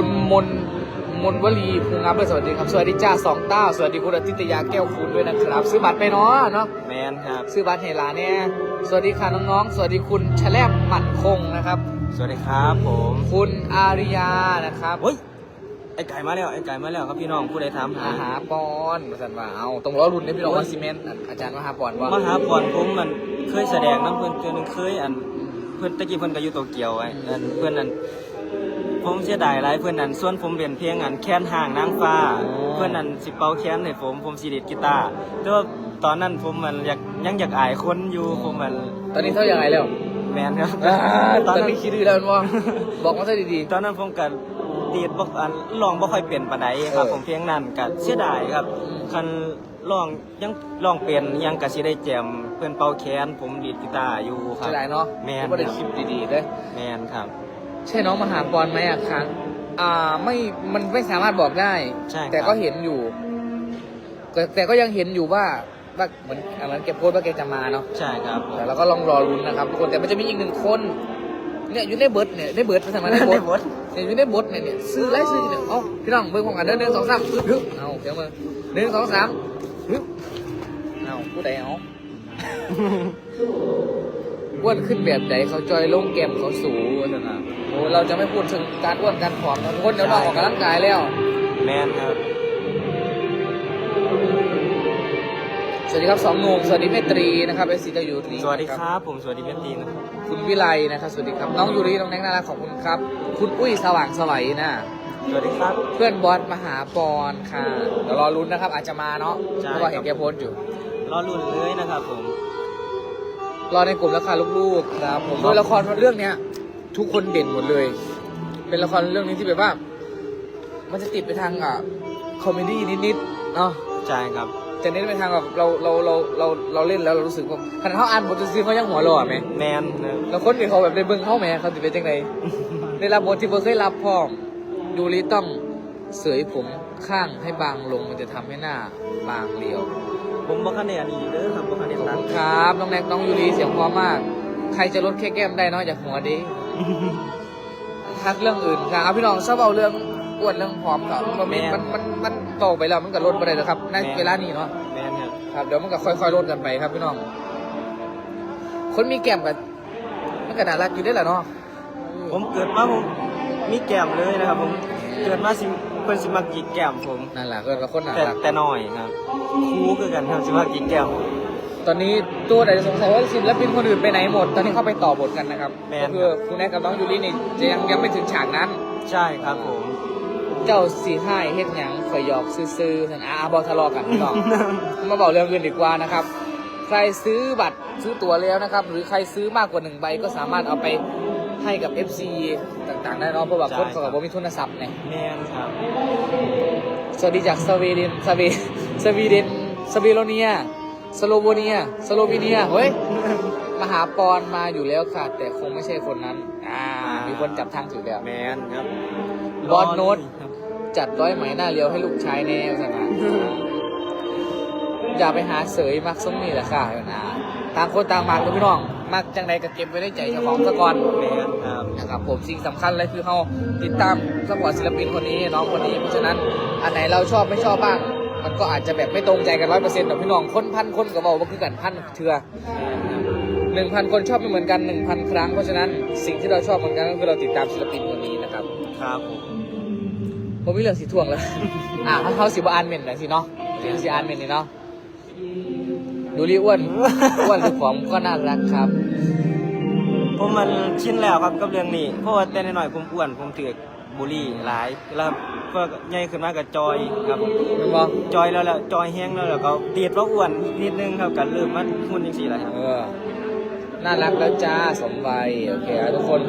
คุณมนมนวลีภูงามด้วยสวัสดีครับ สวัสดีจ้าสองต้า สวัสดีคุณอาทิตยาแก้วคุณด้วยนะครับ ซื้อบัตรไปเนาะเนาะแมนครับ ซื้อบัตรให้หลานเนี่ยสวัสดีค่ะน้องๆ สวัสดีคุณแชลบหมั่นคงนะครับ สวัสดีครับผม คุณอาริยานะครับเฮ้ยไอไก่มาแล้วไอไก่มาแล้วครับพี่น้องผู้ใดถามหาอาหาปอนมาสันว่าเอาตรงล้อรุ่นนี้พี่น้องว่าซีเมนต์อาจารย์มหาปอนว่ามาหาพรผมมันเคยแสดงน้ำเพื่อนเพื่อนงเคยอันเพื่อนตะกี้เพื่อนก็อยู่โตเกียวไอ้อันเพื่อนนั้น ผมเสียดายหลายเพื่อนนั้นส่วนผมเรียนเพลงอันแค้นห่างนางฟ้า เพื่อนนั้นสิเป่าแค้นให้ผมผมสีดีดกีตาร์แต่ว่าตอนนั้นผมมันอยากยังอยากอายคนอยู่ผมมันตอนนี้เท่ายังไงแล้วแมนครับอ่าตตออนนนั้นนี้คิดดูแล้วว่าบอกมาซะดีตอนนั้นผมก็ดีดบ่อันร้องบ่ค่อยเปลี่ยนปานใดครับเออผมเพลงนั้นก็เสียดายครับอืมคันร้องยังร้องเปลี่ยนยังก็สิได้แจมเพิ่นเป่าแคนผมดีดกีตาร์อยู่ๆครัเสีบยดายเนาะแมนไม่ได้คลิปดีๆเลยแมนครับ ใช่น้องมหาปอนไหมอะครั้งอ่าไม่มันไม่สามารถบอกได้ ใช่ครับ แต่ก็เห็นอยู่แต่แต่ก็ยังเห็นอยู่ว่าว่าเหมือนเหมือนแกโพสต์ว่าแกจะมาเนาะใช่ครับผมแต่เราก็ลองรอรุ้นนะครับทุกคนแต่มันจะมีอีกหนึ่งคนเนี่ยอยู่ในเบิร์ดเนี่ยในเบิร์ดภาษาอังกฤษในเบิร์ดบดเนี่ยอยู่ในเบิร์ดเนี่ยเนี่ยซื้อไล่ซื้อเนี่ยเอ้าพี่น้องเบิ่งของกันเด้อหนึ่งสองสามฮึบเอาเสียงมือหนึ่งสองสามฮึบเอาผู้ใดเอา อ้วนขึ้นแบบไหนเขาจอยลงแก้มเขาสูงว่าซั่นนะโอ้เราจะไม่พูดถึงการอ้วนการผอมนะทุกคนเดี๋ยวเราออกกำลังกายแล้ว แมนครับ สวัสดีครับสองหนุ่มสวัสดีแม่ตรีนะครับเอซีจะอยู่นี่สวัสดีครับ ผมสวัสดีเพียรตีนะครับคุณวิไลนะครับสวัสดีครับน้องยูริน้องแน็กน่ารักขอบคุณครับ คุณอุ้ยสว่างสวัยนะสวัสดีครับ เพื่อนบอสมหาปอนค่ะเดี๋ยวรอลุ้นนะครับอาจจะมาเนาะใช่เพราะว่าเห็นแกโพสต์อยู่ รอรุ่นเลยนะครับผม รอในกลุ่มแล้วค่ะลูกๆครับผมโดยละครเรื่องเนี้ย ทุกคนเด่นหมดเลย เป็นละครเรื่องนี้ที่แบบว่า มันจะติดไปทางอะคอมเมดี้นิดๆเนาะใช่ครับจะเน้นไปทางแบบเราเราเราเราเราเล่นแล้วเรารู้สึกว่าขนาดเขาอ่านบทจะซื้อเขายังหัวเราะไหมแมนนะแล้วคนที่เขาแบบได้เบิ่งเข้าแหมเขาจะเป็นจังไงได้รับบทที่เบอร์เคยรับพร้อมยูริต้องเสยผมข้างให้บางลงมันจะทำให้หน้าบางเรียว ผมบอกคะแนนอีเด้อครับบอกคะแนนขอบตัคุงณครับน้องแน็กน้องยูริเสียงเพอมาก ใครจะลดแค่แก้มได้เนอกจากหัวดีทักเรื่องอื่นครับเอาพี่น้องชอบเอาเรื่องอ้วนเรื่องผอมครับมันมีมันมันมันโตไปแล้วมันก็ลดไปเลยนะครับในเวลานี้เนาะ แมนครับครับเดี๋ยวมันก็ค่อยๆลดกันไปครับพี่น้อง คนมีแก้มกับมันก็น่ารักอยู่ได้แหละเนาะผมเกิดมาผมมีแก้มเลยนะครับ ผมเกิดมาสิเพิ่นสิมากินแก้มผม นั่นแหละก็เป็นคนน่าแต่รัก แต่น้อยครับครูคือกันครับสิมากินแก้ม ตอนนี้ตัวไหนสงสัยว่าศิลปินคนอื่นไปไหนหมด ตอนนี้เข้าไปต่อบทกันนะครับแมน ก็คือคุณแอนกับน้องยูรินี่จะยังยังไม่ถึงฉากนั้น ใช่ครับผม เจ้าสีห้ายเฮ็ดหยังข่อยหยอกซื่อๆสันอาบอทะเลาะกันพี่น้อง มาบอกเรื่องอื่นดีกว่านะครับ ใครซื้อบัตรซื้อตั๋วแล้วนะครับ หรือใครซื้อมากกว่าหนึ่งใบก็สามารถเอาไป ให้กับ FC ต่างๆ ได้เนาะเพราะว่าคนเขากับว่ามีทุนทรัพย์เนี่ยแมนครับสวัสดีจากสวีเดนสวีสวีเดนสวีโรเนีย สโลโวเนีย สโลวีเนีย เฮ้ย มหาปอนมาอยู่แล้วค่ะ แต่คงไม่ใช่คนนั้น อ่า มีคนจับทางถูกแล้วแมนครับบอสโน้ตครับจัดร้อยไหมหน้าเรียวให้ลูกชายแน่ใช่ไหมอย่าไปหาเสยมักส้มนี่แหละค่ะนะต่างคนต่างมากเลยพี่น้อง มักจังใดก็เก็บไว้ในใจเจ้าของซะก่อนแมนครับ นะครับผมสิ่งสำคัญเลยคือเขาติดตามสปอร์ตศิลปินคนนี้น้องคนนี้เพราะฉะนั้นอันไหนเราชอบไม่ชอบบ้าง มันก็อาจจะแบบไม่ตรงใจกันร้อยเปอร์เซ็นต์แต่พี่น้องคนพันคนก็บอกว่าคือกันพันเถื่อแมนครับหนึ่งพันคนชอบไม่เหมือนกันหนึ่งพันครั้งเพราะฉะนั้นสิ่งที่เราชอบเหมือนกันก็คือเราติดตามศิลปินคนนี้นะครับครับผมผมมีเรื่องสีท่วงแล้วอ่าเขาเขาสิบอ่านเมนหน่อยสิเนาะเดี๋ยวสิอ่านเมนนี่เนาะ ดูรีอ้วนอ้วนหรือผอมก็น่ารักครับ ผมมันชินแล้วครับกับเรื่องนี้ เพราะว่าแต่น้อยๆผมอ้วนผมถือกบุหรี่หลายแล้วก็ใหญ่ขึ้นมากับจอยครับผมมันบอกจอยแล้วแล้วจอยแห้งแล้วแล้วก็ตีดว่าอ้วนนิดนึงครับกันเริ่มมันหุ่นจังซี่แหละครับเออน่ารักแล้วจ้าสมวัยโอเคครับทุกคน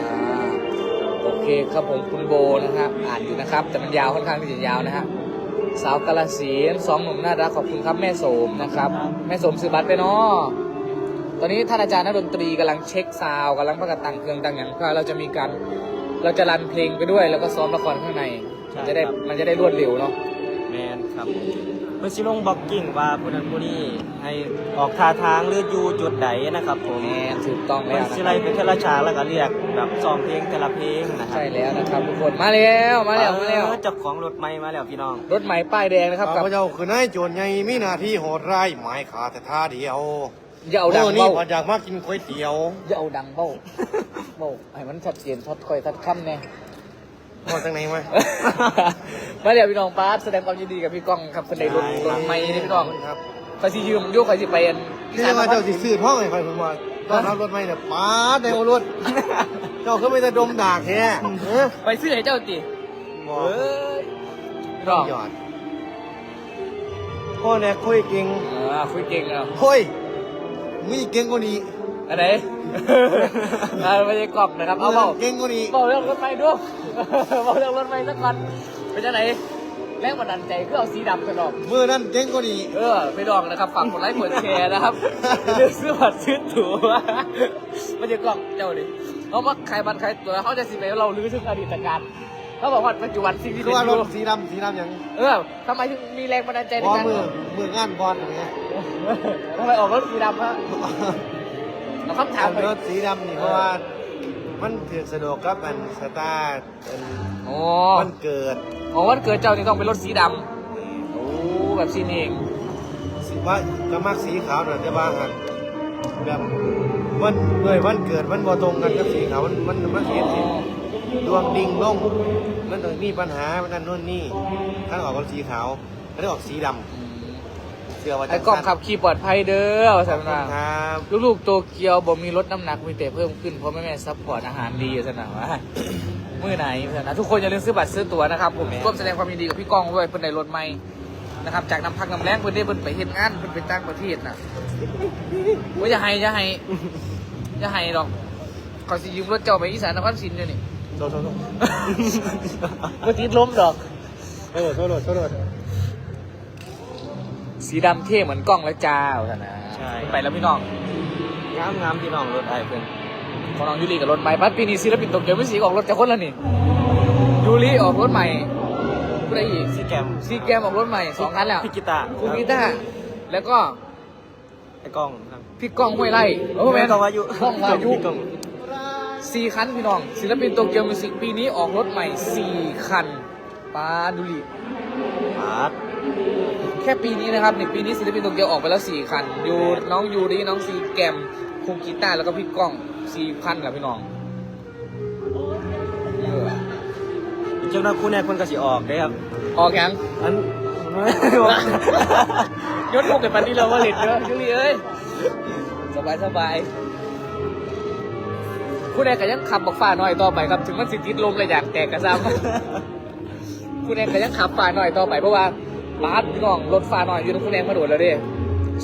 อ่าโอเคครับผมคุณโบนะครับ อ่านอยู่นะครับ แต่มันยาวค่อนข้างที่จะยาวนะฮะ สาวกาลสีสองหนุ่มน่ารักขอบคุณครับแม่โสมนะครับ แม่โสมซื้อบัตรไปเนาะตอนนี้ท่านอาจารย์นักดนตรีกำลังเช็คซาวด์กำลังประกาศตั้งเครื่องตั้งอย่างเพื่อเราจะมีการเราจะรันเพลงไปด้วย แล้วก็ซ้อมละครข้างใน มันจะได้มันจะได้รวดเร็วเนาะแมนครับผ มเพื่อสิลงบล็อกกิ้งว่าผู้นั้นผู้นี้ให้ออกท่าทางหรืออยู่จุดใดนะครับผมแหมถูกต้องเพื่แล้อวนะสิคไล่รับเป็นเทละฉากแล้วก็เรียกแบบซ้อมเพลงแต่ละเพลงนะครัใช่แล้วนะครับทุกคนมาแล้วมาแล้วมาแล้วเออเจ้าของรถไม่มาแล้วพี่น้อง รถใหม่ป้ายแดงนะครับข้ากับพเจ้าคือนายโจรใหญ่มีหน้าที่โหดร้ายหมายขาแต่ท่าเดียวอย่าเอาดังโนี่เบ้า พออยากมากินก๋วยเตี๋ยว อย่าเอาดังเบ้า เบ้าให้มันชัดเจนทอดคอยทัดค่ำแน่ พอจังไหนมามาเดี๋ยวพี่น้องป้าร์ตแสดงความยินดีกับพี่ก้องครับคนใดรถรถไม่นี่พี่น้องครับใครสิยืมโยกใครสิไปอันที่จะมาเจ้าสิซื้อท้องให้ใครผมว่าตอนรับรถไม่เนี่ยป้าดในโอรถเจ้าเขาไม่จะดมดากแท้เออไปซื้อให้เจ้าติบอเอ้ยพี่น้องหยอดพ่อแน่คุยเก่งอ่าคุยเก่งอะเฮ้ยมีเก่งกว่านี้ อันไหน อ่าไม่ใช่กล่องนะครับเอาเบาเก่งกว่านี้เบาเรื่องรถไฟด้วยเบาเรื่องรถไฟสักก่อนเป็นจังไหนแรงบันดาลใจคือเอาสีดำกันออก มือนั่นเก่งกว่านี้เออไปลองนะครับฝากกดไลค์กดแชร์นะครับเรื่องซื้อบัตรซื้อตั๋วไม่ใช่กล่องเจ้าดิเขามาขายบัตรขายตั๋วเขาจะสิไปเราลื้อถึงอดีตการเขาบอกว่าปัจจุบันสิ่งที่คือเป็นว่าอรยู่ถสีดำสีดำอย่างเออทำไมถึงมีแรงบันดาลใจในบอการมือมืองานบอลอย่างเงี้ยทำไมออกรถสีดำฮะ เราคำถามไปรถสีดำนี่เพราะว่ามันถือสะดวกครับมันสตาร์ทเป็นโอ้มันเกิดอ๋อวันเกิดเจ้านี่ต้องเป็นรถสีดำโอ้แบบสีนี่เองสีว่าก็มักสีขาวหน่อยแต่ว่าหันแบบมันเลยวันเกิดมันบ่ตรงกันกับสีขาวมันมันมันเสียสีดวงดิ่งลงมันต้องมีปัญหามันนั่นนู่นนี่ท่านออกเป็นสีขาวแล้วได้ออกสีดำ เสื้อว่าไอ้กล้องขับขี่ปลอดภัยเด้อขอสับนคุณนาครับลูกๆโตเกียวบ่มีลดน้ำหนักมีแต่เพิ่มขึ้นเพราะแม่แม่ซัพพอร์ตอาหารดีสันนะวะมื่อไหนสันนะทุกคนอย่าลืมซื้อบัตรซื้อตั๋วนะครับผมร่วมแสดงความยินดีกับพี่ก้องด้วยเพิ่นในรถใหม่นะครับจากน้ำพักน้ำแรงเพิ่นได้เพิ่นไปเฮ็ดงานเพิ่นไปต่างประเทศน่ะว่าจะให้จะให้จะให้ดอกขอสิยืมรถเจ้าไปอีสานนครศรีเดี๋ยวนี้โทษโทษโทษบ่ติดล้มดอกโทษโทษโทษโทษ สีดำเท่เหมือนกล้องแล้วจ้าสันนะใช่ ไปแล้วพี่น้องงามงามพี่น้องรถไอ้เพื่อนของน้องยูริกับรถใหม่บัดปีนี้ศิลปินโตเกียวไม่สีออกรถจากคนละนี่ยูริออกรถใหม่ผู้ใดอีกซีแกมซีแกมออกรถใหม่สองคันแล้วพี่กีตาร์คุณกีตาร์แล้วก็ไอ้กล้องครับ พี่ก้องห้วยไร่โอ้แม่นกล้องวายุกล้องวายุ พี่กล้อง สี่คันพี่น้อง ศิลปินโตเกียวมิวสิกปีนี้ออกรถใหม่สี่คันปาดูริปาร์ตแค่ปีนี้นะครับในปีนี้ศิลปินโตเกียวออกไปแล้วสี่คันยูน้องยูริน้องซีแกมครูกีตาร์แล้วก็พี่ก้องสี่คันแหละพี่น้องเออเจ้าหน้าคู่แน่คนก็สิออกได้ครับออกยังอันยศพวกกันปันนี้เราว่าเล็ดเด้อยูริเอ้ยสบายสบายผู้ใดก็ยังขับบอกฝ่าหน่อยต่อไปครับ ถึงมันสิติดลมเลยอยากแตกกระซ้ำผู้ใดก็ยังขับฝ่าหน่อยต่อไปเพราะว่า บาสพี่น้องรถฝ่าหน่อยอยู่ตรงผู้ใดมาโดดแล้วเด้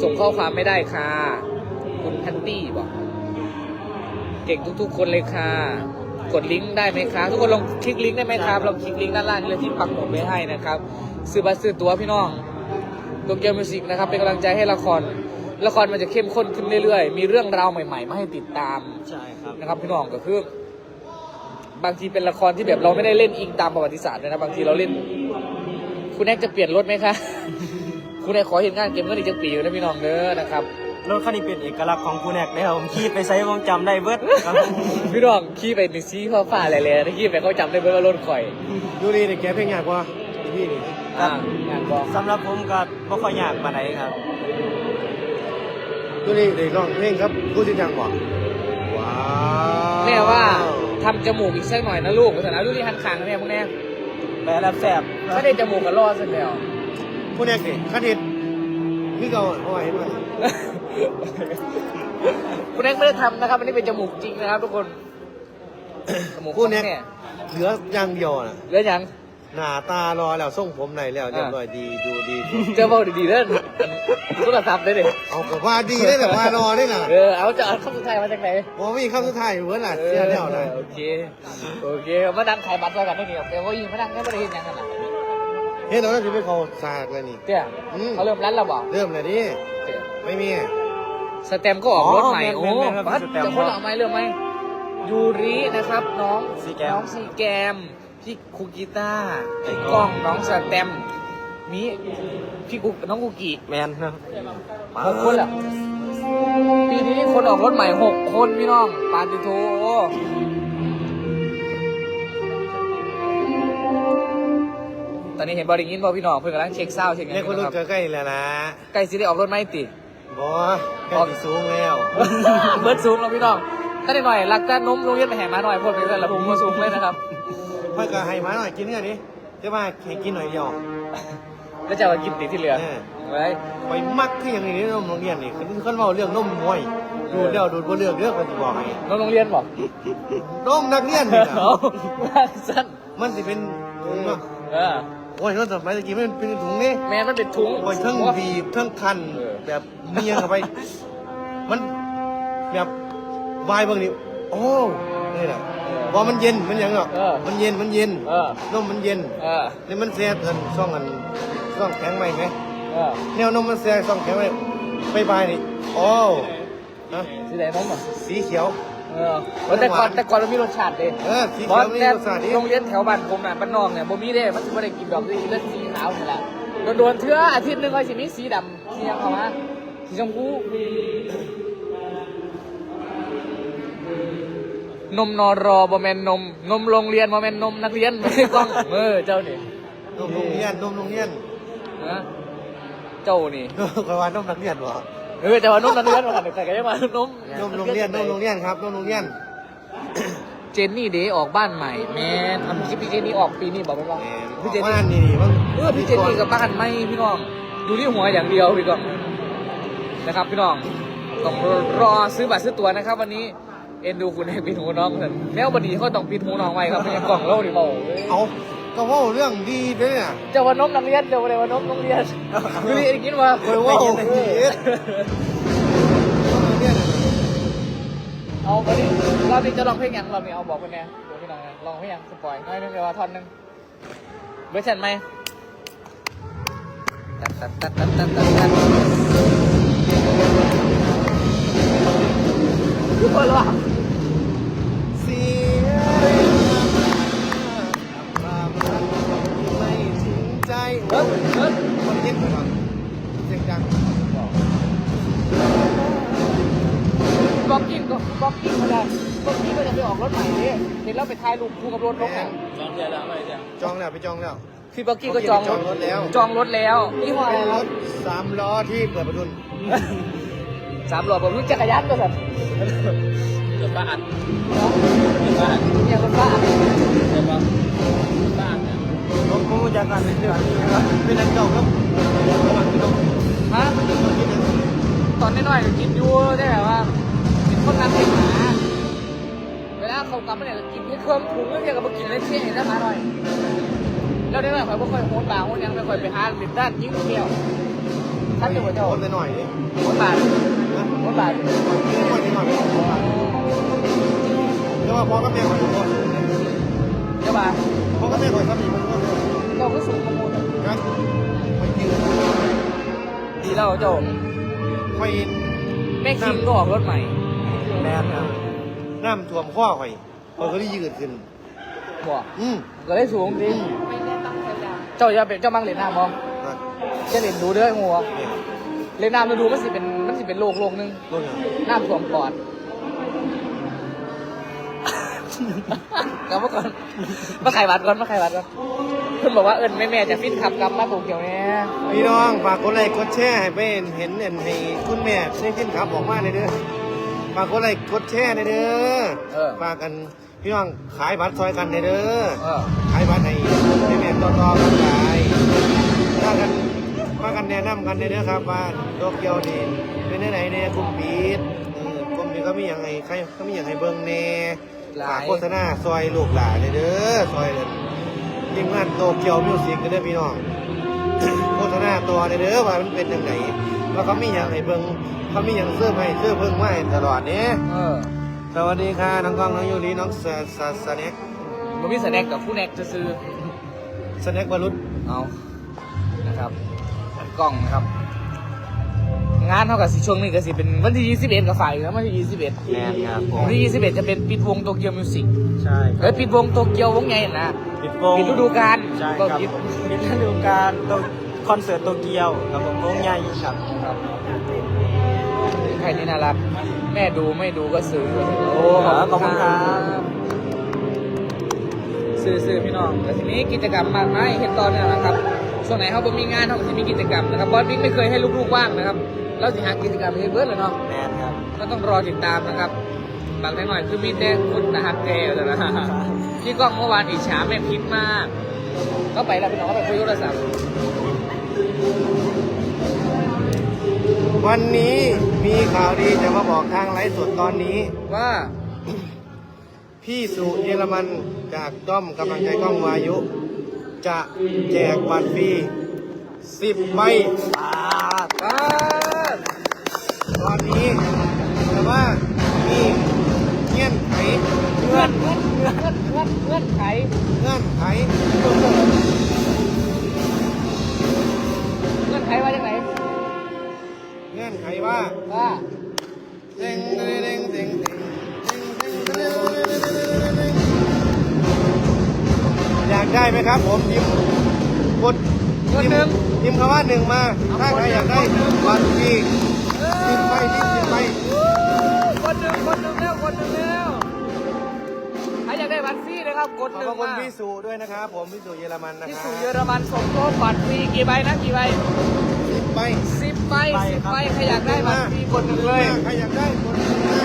ส่งข้อความไม่ได้ค่ะ คุณพันตี้บอก เก่งทุกๆ คนเลยค่ะ กดลิงก์ได้ไหมคะทุกคนลองคลิกลิงก์ได้ไหมครับลองคลิกลิงก์ด้านล่างนี่เลยที่ปักหมุดไว้ให้นะครับซื้อบัตรซื้อตั๋วพี่น้องโตเกียวมิวสิกนะครับเป็นกำลังใจให้ละคร ละครมันจะเข้มข้นขึ้นเรื่อยๆ มีเรื่องราวใหม่ๆ มาให้ติดตามใช่ครับนะครับพี่น้องก็คือบางทีเป็นละครที่แบบเราไม่ได้เล่นอิงตามประวัติศาสตร์เลยนะบางทีเราเล่น คุณแอกจะเปลี่ยนรถไหมคะ คุณแอกขอเห็นงานเกมก็ดีจังปีอยู่นะพี่น้องเด้อนะครับรถคันนี้เป็นเอกลักษณ์ของคู่แนกได้ครับผมขี่ไปไซส์ผมจำได้เบิดครับพี่น้องขี่ไปหนึ่งซีข้อฟ้าอะไรเลยนะขี่ไปเขาจำได้เบิดว่ารถข่อยดูนี่เนี่ยแกเพลงยากกว่าพี่นี่อ่างานบอกสำหรับผมก็บ่ค่อยยากปานใดครับ ดูนี่เด็กร้องเพลงครับกูจะจังบอกว้าว แม่ว่าทำจมูกอีกสักหน่อยนะลูกภาษาดูนี่หันขางนะแม่พวกแน่ แปลแล้วแสบถ้าได้จมูกก็รอดเสร็จแล้วผู้แรกนี่คดิตพี่เก่าเพราะว่าเห็นไหมคุณแอกไม่ได้ทำนะครับอันนี้เป็นจมูกจริงนะครับทุกคนจมูกผู้แรกแม่เหลืออย่างเดียวน่ะเหลือยัง หน้าตารอแล้วส่งผมไหนแล้วเรียบร้อยดีดูดีเจอเบาดีๆเด้อโทรศัพท์ได้เลยเอากับว่าดีได้แต่ว่ารอได้ล่ะเออเอาจะเอาคำสุดท้ายมาจากไหนพอมีคำสุดท้ายอยู่เว้ยล่ะเสียแล้วนะโอเคโอเคมาดังขายบัตรแล้วกันไม่ดีหรอกแต่ว่ายิงมาดังแค่ไม่ได้เห็นยังกันนะเฮ้ยเราจะไปเขาสากเลยนี่เจ้าอืมเขาเริ่มรันแล้วบอกเริ่มเลยดิเจ้าไม่มีสเต็มก็ออกรถใหม่อ๋อโอ้แม่นๆครับบัสสแตมป์จะคนละเอาไหมเรื่องไหมยูรินะครับ น้องซีแกมน้องซีแกม พี่คูกิต้าร์ไอ้พี่กกล้ล้อองงน้องสแตมป์มีพี่กุ๊กน้องกุกิแมนนะหกคนแหละปีนี้คนออกรถใหม่หกคนพี่น้อง ปานติโทตอนนี้เห็นบอดิ้งอินบอพี่น้องเพื่อนกำลังเช็คเศร้าเช็คเนี่ยคนรุ่นครับใกล้ๆแล้วนะใกล้สิได้ออกรถไหมติบอใกล้สิสูงแล้วเบิร์ดสูงแล้วพี่น้องถ้าได้หน่อยรักแต่นมโรงเรียนไปแห่มาหน่อยพวกเป็นกันละผมมาสูงเลยนะครับ เพื่อนก็ให้มาหน่อยกินเนี่ยดิจะมาให้กินหน่อยเดียวแล้วจะมากินติที่เหลือเออไว้ไปมักที่อย่างนี้นมโรงเรียนนี่คือเขาเล่าเรื่องนมมวยดูดแล้วดูดบ่เลือกเรื่องคนจะบอกให้น้องโรงเรียนบอกนมนักเรียนนี่นะเอาว่าสั้นมันสิเป็นถุงเนาะเออโอ้ยนมสมัยตะกี้มันเป็นถุงนี่แม่มันเป็นถุง โอ้ยทั้งบีบทั้งคันเออ แบบเมียเข้าไป มันแบบวายบางนี่โอ้นี่แหละ พอมันเย็นมันหยังหรอกเออมันเย็นมันเย็นเออ นมมันเย็นเออนี่มันแซ่บเกินซ่องกันซ่องแข็งไหมไหมเออแนวนมมันแซ่บซ่องแข็งไหมไปบายนี่โอ้ฮะสีแดงนมอะสีเขียวเออแต่ก่อนแต่ก่อนมันมีรสชาติเด้เออสีบเขีอยวสนี่แน่รสชาติดีโรงเรียนแถวบ้านผมน่ะบ้านนอกเนี่ยบ่มีเด้มันสิบ่ได้กินดอกสีเลือดสีขาวนี่แหละโดนๆเทื่ออาทิตย์หนึงก็สิมีสีดำสีหยังเข้ามาสีชมพู นมนอรอบ่แม่นนม นมโรงเรียนบ่แม่นนมนักเรียนไม่ใช่กล้องเออเจ้านี่นมโรงเรียนนมโรงเรียนนะเจ้านี่กว่านมนักเรียนบ่เออแต่ว่านมนักเรียนว่าแต่ก็ยังว่านมนมโรงเรียนนมโรงเรียนครับนมโรงเรียน เจนนี่เดย์ออกบ้านใหม่แมนอันที่พี่เจนนี่ออกปีนี้บอกไปว่าแหมพี่เจนว่านี่นี่นี่มันเออพี่เจนนี่กับบ้านไม่พี่น้องดูที่หัวอย่างเดียวพี่ก้องนะครับพี่น้องต้องรอซื้อบัตรซื้อตั๋วนะครับ วันนี้ เอ็นดูคุณให้ปิดหูน้องเถอะแล้ววันนี้เขาต้องปิดหูน้องไว้ครับไม่งั้นกล่องเล่าดิเบาเอาก็เว่าเรื่องดีเด้อเนี่ยเจ้าวันนมนักเรียนเจ้าวันวันนมโรงเรียนดูดิกินว่าโอ้ยว่าโอ้โหเอาไปดิรอบนี้จะลองเพลงยังรอบนี้เอาบอกไปแน่เดี๋ยวพี่น้องนะลองเพลงยังสปอยน้อยนึงเดี๋ยวว่าท่อนหนึงเวอร์ชันไหมตัดตัดตัดตัดตัดตัดตัดทุกคนหรอ บล็อกกิ้งก็บล็อกกิ้งก็ได้บล็อกกิ้งก็จะไปออกรถใหม่เนี่ยเห็นแล้วไปถ่ายรูปคู่กับรถรถหนังจองแล้วไปจองแล้ว พี่บล็อกกิ้งก็จองจองรถแล้ว จองรถแล้วยี่ห้ออะไรเป็นครรับถสามล้อที่เปิดประทุนสามหลอดผมรู้จักรยานก็สัตว์รถบ้านรถบ้านเนี่ยรถบ้านรถบ้านรถบ้านเนี่ยผมผมรู้จักกันเป็นเดือนเป็นนักเก่าครับระหว่างพี่น้องฮะตอนน้อยๆก็กินอยู่ได้แบบว่า เป็นคนรักเด็กหมาเวลาเขากลับมาเนี่ยกินที่เครื่องถุงแล้วเนี่ยก็มากินเลยเชี่ยเห็นได้มาหน่อยแล้วได้ไหมข่อยบ่ค่อยโหดปากโหดยังไม่ค่อยไปหาลินด้านยิงเที่ยวท่านจะหัวเจ้าโคโหตรหน่อยดิดปากนะโหดปากไม่ค่อยดีหน่อยแต่ว่าพ่อกับแม่ข่อยทุกคนเจ้าบ่าพ่อกับแม่ข่อยครับมีคนก็เลยเจ้าก็สูงขโมยนะข่ยืนดีแล้วเจ้าข่อยแม่คิงก็ออกรถใหม่ แมนครับน้ำท่วมข้อข่อยข่อยก็ได้ยืดขึ้นบอกอืมก็ได้สูงจริงเจ้าอย่าเป็นเจ้ามังเล่นน้ำบ่นะจะเล่นดูเด้อหัวนี่เล่นน้ำแล้วดูมันสิเป็นมันสิเป็นโลกโลกหนึงรุ่นน่ะน้ำท่วมปอดกลับมาก่อนมาไขหวัดก่อนมาไขหวัดก่อนเพิ่นบอกว่าเอิญแม่แม่ๆจะฟิตขับกลับมาโตเกียวเนี่ยพี่น้องฝากกดไลค์กดแชร์ให้ไปเห็นเห็นเห็นให้คุณแม่ได้ขึ้นขับออกมาเลยเด้อ ฝากกดไลค์กดแชร์เลยเด้อเออ ฝากกันพี่น้องขายบัตรซอยกันเลยเด้อเออขายบัตรให้ให้แม่ต่อต่อกันไปถ้ากันมากันแนะนำกันเลยเด้อครับว่าโตเกียวนี่เป็นไหนๆเนี่ยกลุ่มปิดเออกลุ่มนี้ก็มีอย่างไงใครก็มีอย่างไรเบิ่งแน่หลาย ฝากโฆษณาซอยลูกหลานเลยเด้อซอยเลยทีมงานโตเกียวมิวสิกกันเด้อพี่น้อง โฆษณาตัวเลยเด้อว่ามันเป็นยังไง แล้วเขามีอย่างไรเบิ่งเขามีอย่างเสื้อให้เสื้อเพิ่งมาให้ตลอดเนี่ยเออสวัสดีค่ะน้องกล้องน้องยูรีน้องสสสแน็คมันมีสแน็คกับผู้แน็กจะซื้อสแน็ควรุษเอานะครับกล้องนะครับงานเท่ากับสิช่วงนี้ก็สิเป็นวันที่21กับฝ่ายอยู่นะวันที่21แมนครับผมวันที่21จะเป็นปิดวงโตเกียวมิวสิกใช่เอ้ยปิดวงโตเกียววงใหญ่นะปิดวงปิดฤดูกาลใช่ก็ครับปิดปิดฤดูกาลต้อง คอนเสิร์ตโตเกียวครับผมวงใหญ่ครับครับใครนี่น่ารัก แม่ดูไม่ดูก็ซื้อ โอ้ขอบคุณครับซื้อซื้อพี่น้องแต่ทีนี้กิจกรรมมากมายเห็นตอนนี้นะครับช่วงไหนเขาบ่มีงานเขาก็จะมีกิจกรรมนะครับบอสบิ๊กไม่เคยให้ลูกๆว่างนะครับเราจะหากิจกรรมให้เบิร์ดเลยเนาะแมนครับก็ต้องรอติดตามนะครับบางทีหน่อยคือมีแต่คุณนะครับแกแต่ละพี่ก้องเมื่อวานอิจฉาแม่พิมพ์มาก ก็ไปแล้วพี่น้องก็ไปคุยโทรศัพท์ วันนี้มีข่าวดีจะมาบอกทางไลฟ์สดตอนนี้ว่า พี่สุเยอรมันจากด้อมกำลังใจกล้องวายุ จะแจกบัตรฟรีสิบใบอ่าตอนนี้แต่ว่ามีเงื่อนไขเงื่อนเงื่อนเงื่อนเงื่อนเงื่อนไขเงื่อนไข ขว่าจากไหนเงื่อนไขว่าว่าเด้งเด้งเด้งเด้งเด้งเด้งเด้งอยากได้ไหมครับผมพิมพ์กดกดหนึ่งพิมพ์คำว่าหนึ่งมา ถ้าใครอยากได้บัตรฟรีเอสิบใบที่สิบใบคนหนึ่งคนหนึ่งแล้วคนหนึ่งแล้วใครอยากได้บัตรฟรีนะครับกดขหอบนึ่พงระคุณมาพี่สุด้วยนะครับผมพี่สุเยอรมันนะที่ครัสู่บเยอรมันสมทบบัตรฟรีกี่ใบนะกี่ใบสิบ ใบสิบใบสิบใบใครอยากได้บัตรฟรีกดหนึ่งเลย ใครอยากได้กดหนึ่งมา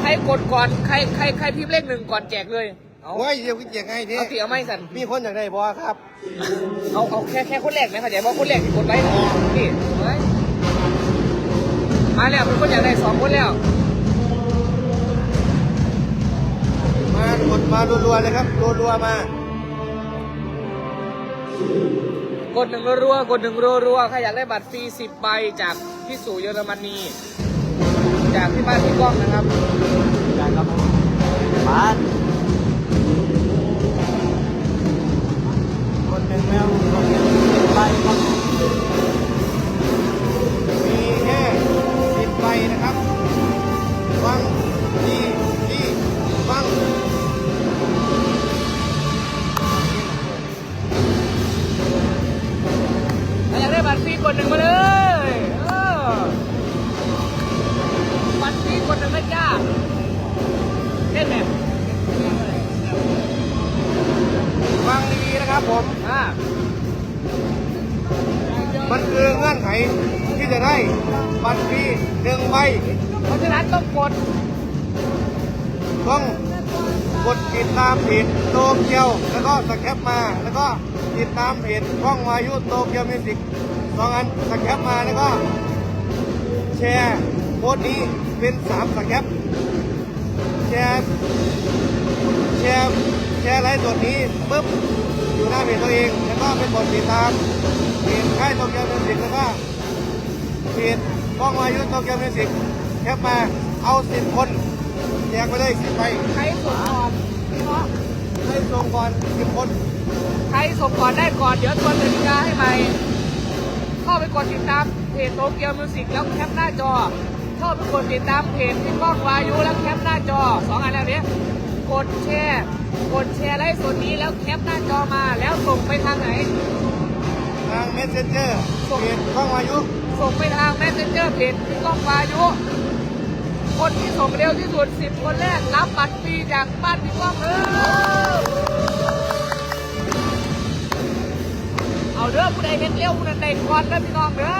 ใครกดก่อนใครใครใครพิมพ์เลขหนึ่งก่อนแจกเลยเอาโอ้ยเดี๋ยวกินเจียงไงทีเอาตีเอาไม่สั่นมีคนอยากได้บอครับเอาเอาแค่แค่คนแรกไหมเข้าใจว่าคนแรกที่กดไว้นี่เฮ้ยมาแล้วเป็นคนอยากได้สองคนแล้วมากดมารัวๆเลยครับรัวๆมา กดหนึ่งรัวๆกดหนึ่งรัวๆใครอยากได้บัตรฟรีสิบใบจากพี่สู่เยอรมนี จากพี่บ้านพี่ก้องนะครับได้ครับผมบ้านคนหนึ่งแมวคนหนึ่งใบครับ กดหนึ่งมาเลยเออบัตรฟรีกดหนึ่งนะจ้าเล่นไหมฟังดีๆนะครับผมอ่ามันคือเงื่อนไขที่จะได้บัตรฟรีหนึ่งใบเพราะฉะนั้นต้องกด ต้องกดติดตามเพจโตเกียว แล้วก็สแคปมา แล้วก็ติดตามเพจช่องวายุโตเกียวมิวสิก สองอันสแคปมาแล้วก็แชร์โพสต์นี้เป็นสามสแคปแชร์แชร์แชร์ไลฟ์สดนี้ปุ๊บอยู่หน้าเพจตัวเอง แล้วก็เป็นกดติดตามเพจค่ายโตเกียวมิวสิกแล้วก็เพจช่องวายุโตเกียวมิวสิกแคปมาเอาสิบคนแจกไปเลยสิบใบใครส่งก่อนเพราะให้ส่งก่อนสิบคน ใครส่งก่อนได้ก่อน เดี๋ยวตัวกติกาให้ใหม่ เข้าไปกดติดตามเพจโตเกียวมิวสิกแล้วแคปหน้าจอ เข้าไปกดติดตามเพจพี่ก้องวายุแล้วแคปหน้าจอสองอันแล้วเนี้ยกดแชร์กดแชร์ไลฟ์สดนี้แล้วแคปหน้าจอมาแล้วส่งไปทางไหน ทางเมสเซนเจอร์เพจช่องวายุ ส่งไปทางแมสเซนเจอร์เพจพี่ก้องวายุ คนที่ส่งเร็วที่สุดสิบคนแรกรับบัตรฟรีจากบ้านพี่ก้องเออ เอาเด้อผู้ใดเห็นเร็วผู้นั้นได้ก่อนเด้อพี่น้องเด้อ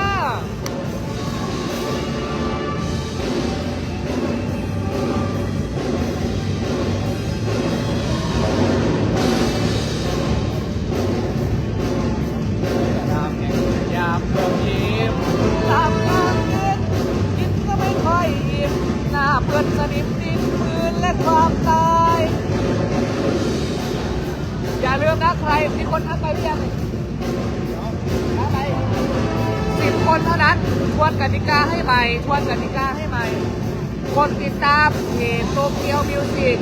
ยามแห่งยามเริ่มยิ้มตามทางเดินกินก็ไม่ค่อยอิ่มหน้าเพื่อนสนิมดินพื้นและความตาย อย่าลืมนะใครมีคนทักไปหรือยังทักไป สิบคนเท่านั้นทวนกติกาให้ใหม่ทวนกติกาให้ใหม่คนติดตามเพจโตเกียวมิวสิก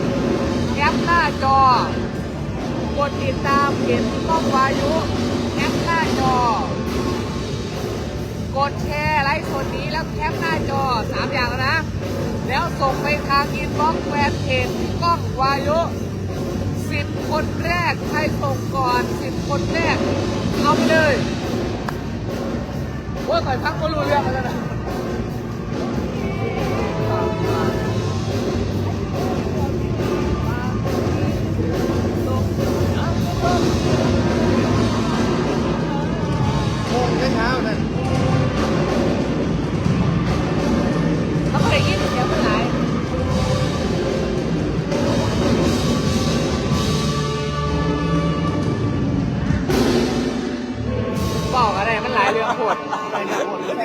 แคปหน้าจอกดติดตามเพจพี่ก้องวายุแคปหน้าจอกดแชร์ไลฟ์สดนี้แล้วแคปหน้าจอสามอย่างแล้วนะ แล้วส่งไปทางอินบ็อกซ์แฟนเพจพี่ก้องวายุ สิบคนแรกใครส่งก่อนสิบคนแรก เอาไปเลยโอ้ยข่อยพักก็รู้เรื่องแล้วนะโมงเช้านั่น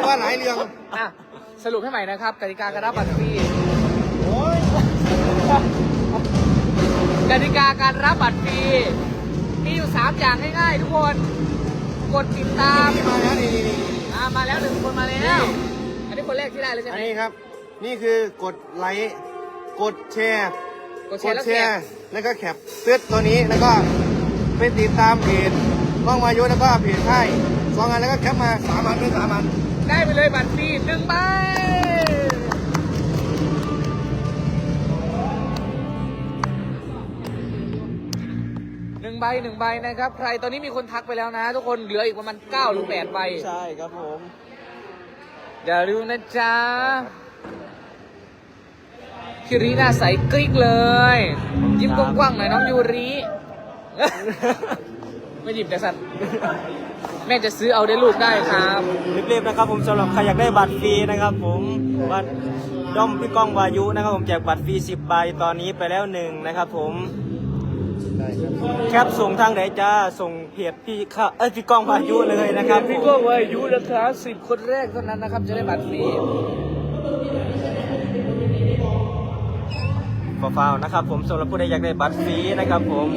วที่ว่าหลายเรื่อง อะสรุปให้ใหม่นะครับกติกาการรับบัตรฟรีโอ้ยกติกาการรับบัตรฟรีมีอยู่สามอย่างง่ายๆทุกคน กดติดตามนี่มาแล้วนี่นี่นี่อ่ามาแล้วหนึ่งคนมาแล้ว อันนี้คนแรกที่ได้เลยใช่ไหอัม นนี้ครับ นี่คือกดไลค์กดแชร์กดแชร์แล้วแชร์แล้วก็แคปเตืดตัวนี้แล้วก็ไปติดตามเพจว่องวายุแล้วก็เพจค่ายสองอันแล้วก็แคปมาสามอันเป็นสามอัน ได้ไปเลยบัตรฟรีหนึ่งใบหนึ่งใบหนึ่งใบนะครับ ใครตอนนี้มีคนทักไปแล้วนะ ทุกคนเหลืออีกประมาณ9หรือ8ใบใช่ครับผมอย่าลืมนะจ๊ะคิริหน้าใสกริ๊กเลย ยิ้มกว้างๆหน่อยน้องยูริ ไม่หยิบแต่สัตว์ แม่จะซื้อเอาได้ลูกได้ครับ รีบๆนะครับผมสำหรับใครอยากได้บัตรฟรีนะครับ ผมบัตรด้อมพี่ก้องวายุนะครับ ผมแจกบัตรฟรี10ใบตอนนี้ไปแล้วหนึ่งนะครับผมได้ครับแคปส่งทางไหนจ้าส่งเพจพี่ข้าเอ้ยพี่ก้องวายุเลยนะครับพี่ก้องวายุนะครับสิบคนแรกเท่านั้นนะครับ จะได้บัตรฟรีฟ้าวๆนะครับ ผมสำหรับผู้ใดอยากได้บัตรฟรีนะครับ ผม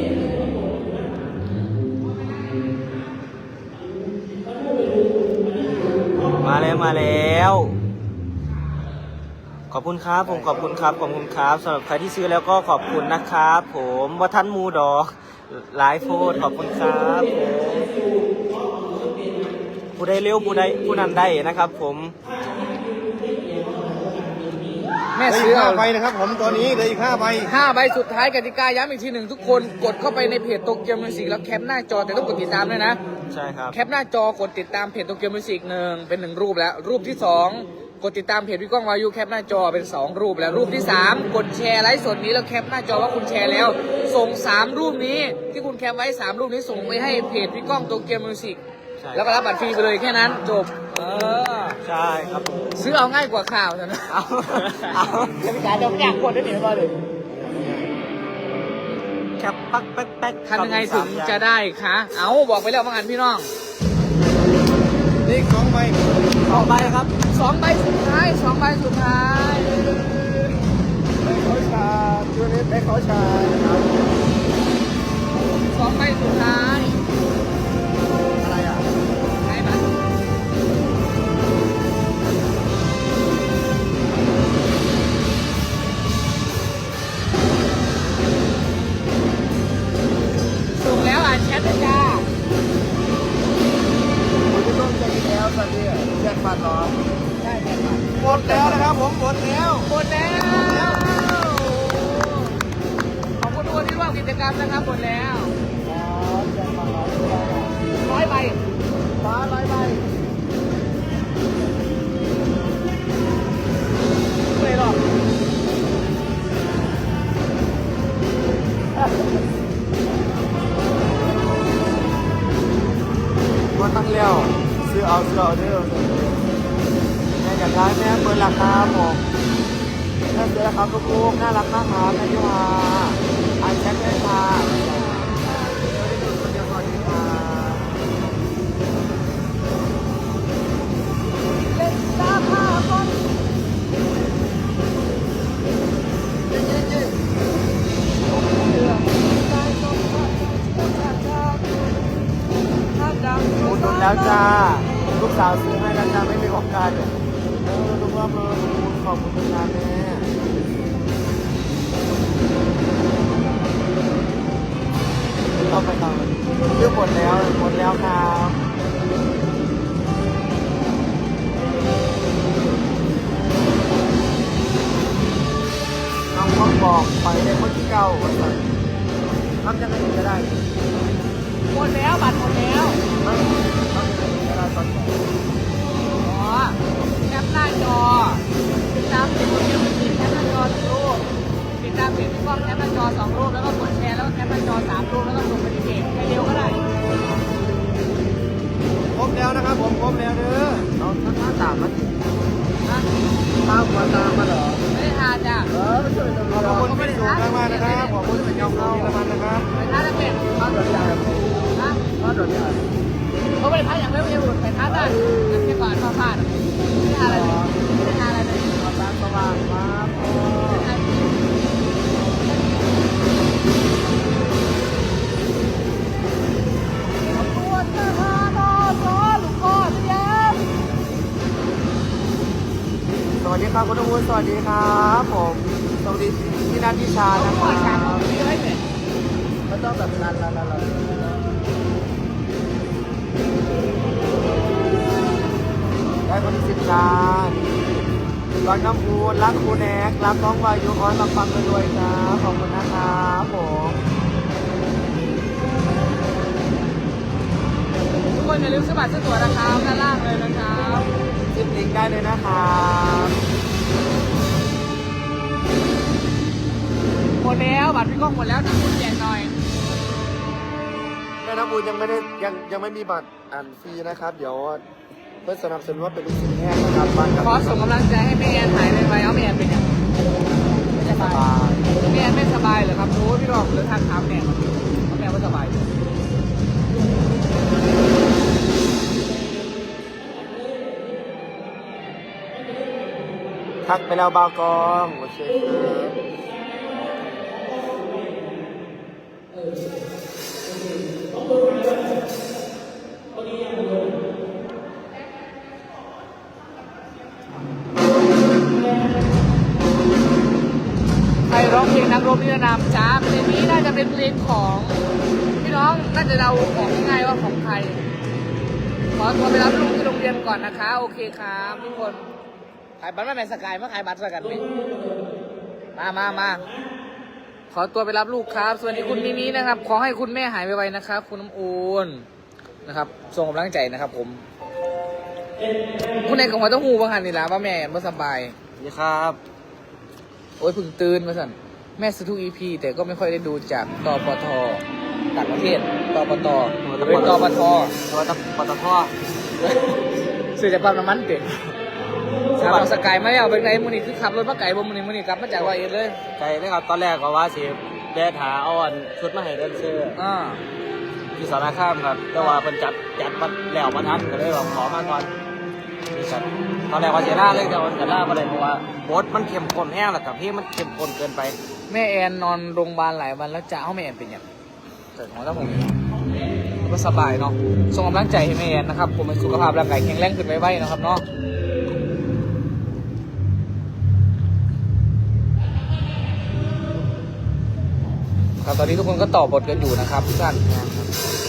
มาแล้วมาแล้ว ขอบคุณครับผมขอบคุณครับขอบคุณครับสำหรับใครที่ซื้อแล้วก็ขอบคุณนะครับผมว่าท่านมูดอกหลายโพดขอบคุณครับผมผู้ใดเร็วผู้ใดผู้นั้นได้นะครับ ผมแม่เหลือซื้อีอกห้าเอาใบนะครับผมตัวนี้เหลืออีกห้าใบห้าใบสุดท้ายกติกาย้ำอีกทีหนึ่งทุกคนกดเข้าไปในเพจโตเกียวมิวสิกแล้วแคปหน้าจอแต่ต้องกดติดตามด้วยนะ ใช่ครับ แคปหน้าจอกดติดตามเพจโตเกียวมิวสิกหนึ่งเป็นหนึ่งรูปแล้วรูปที่สองกดติดตามเพจพี่ก้องวายุแคปหน้าจอเป็นสองรูปแล้วรูปที่สามกดแชร์ไลฟ์สดนี้แล้วแคปหน้าจอว่าคุณแชร์แล้ว ส่งสามรูปนี้ที่คุณแคปไว้สามรูปนี้ส่งไปให้เพจพี่ก้องโตเกียวมิวสิกใช่ แล้วก็รับบัตรฟรีไปเลยแค่นั้นจบเออใช่ครับผม ซื้อเอาง่ายกว่าข่าวนะเอา เอากติกาจะไม่อยากกดได้หนิมาเลย แคปปักแป๊กแป๊กทำยังไงถึงจะได้คะ เอาบอกไปแล้วบางอันพี่น้อง นี่อีกสองใบต่อไปครับสองใบสุดท้ายสองใบสุดท้ายได้เขาชาตัวนี้ได้เขาชา แม่อยากได้แม่เปิดราคาผมแม่ซื้อราคาลูกๆน่ารักมากครับแม่ยุวาอันแจ็คได้ค่ะคนเดียวพอดีค่ะเล่นตาผ้าบนอุดหนุนแล้วจ้า ลูกสาวซื้อให้แล้วจ้าไม่มีของการเออลูก ว่าเบอร์คุณขอบคุณค่ะแม่เข้าไปทำซื้อหมดแล้วหมดแล้วครับน้องพ่อบอกไปในคนที่เก่าว่าสั่นทำยังไงถึงจะได้ หมดแล้วบัตรหมดแล้ว ต้องแบบนั้นแล้วแล้วได้คนที่สิบจานร้อนน้ำพูนรักคูแนกรักน้องวายุออนมาฟังกันด้วยครับขอบคุณนะครับผมทุกคนอย่าลืมสมัครซื้อตั๋วนะครับด้านล่างเลยนะครับจิ้มลิงก์ได้เลยนะครับหมดแล้วบัตรพี่ก้องหมดแล้วนะคุณแจกหน่ ม่น้ำมูลยังไม่ได้ยังยังไม่มีบัตรอ่านฟรีนะครับ เดี๋ยวเพื่อสนับสนุนว่าเป็นลูกศิษย์แห้งนะครับบ้านกับขอส่งกำลังใจให้แม่แอนหายไปๆเอาแม่แอนเป็นยังไม่สบายแม่แอนไม่สบายเหรอครับโอ้ยพี่รองเหรือทางถามแม่ก่อนเอาแม่ไม่สบายทักไปแล้วบาวกองโอเคครับ ใครร้องเพลงนักรบนิรนามจ้าเพลงนี้น่าจะเป็นเพลงของพี่น้องน่าจะเดาออกง่ายว่าของใครขอตัวไปรับลูกที่โรงเรียนก่อนนะคะ โอเคครับทุกคนขายบัตรไม่แม่สกายมาขายบัตรสกันไหมมามามา ขอตัวไปรับลูกครับ สวัสดีคุณมิมินะครับ ขอให้คุณแม่หายไวๆนะครับ คุณน้ำอูนนะครับ ส่งกำลังใจนะครับ ผม คุณในของหัวเต้องหูบางหันนี่ละว่าแม่ไม่สบายนี่ครับ โอ้ยเพึ่งตื่นมาสั่นแม่ซื้อทุกอีพีแต่ก็ไม่ค่อยได้ดูจากตปทต่างประเทศตปตหรือตปทตัวตะปตทสื่อจากปั๊มน้ำมันเต็ม สาวสกายมาแล้วเป็นไงมื้อนี้คือขับรถมาไกลบ่มื้อนี้มื้อนี้กลับมาจากร้อยเอ็ดเลยใจเลยครับตอนแรกก็ว่าสิแดดหาเอาอันชุดมาให้เดนเซอร์อ่าที่สารคามครับ แต่ว่าเป็นจัดจัดมาแล้วมาทันก็เลยแบบขอมาก่อนนี่ครับตอนแรกว่าเสียหน้าเลยแต่ว่าเสียหน้าไม่ได้เพราะว่าโบสมันเข้มข้นแห้งแล้วกับพี่มันเข้มข้นเกินไปแม่แอนนอนโรงพยาบาลหลายวันแล้วจ้าเอ้าแม่แอนเป็นหยังเกิดของถ้าผมก็สบายเนาะส่งกำลังใจให้แม่แอนนะครับผมเป็นสุขภาพร่างกายแข็งแรงขึ้นไวๆนะครับเนาะ ครับตอนนี้ทุกคนก็ต่อบทกันอยู่นะครับทุกท่านครับไหน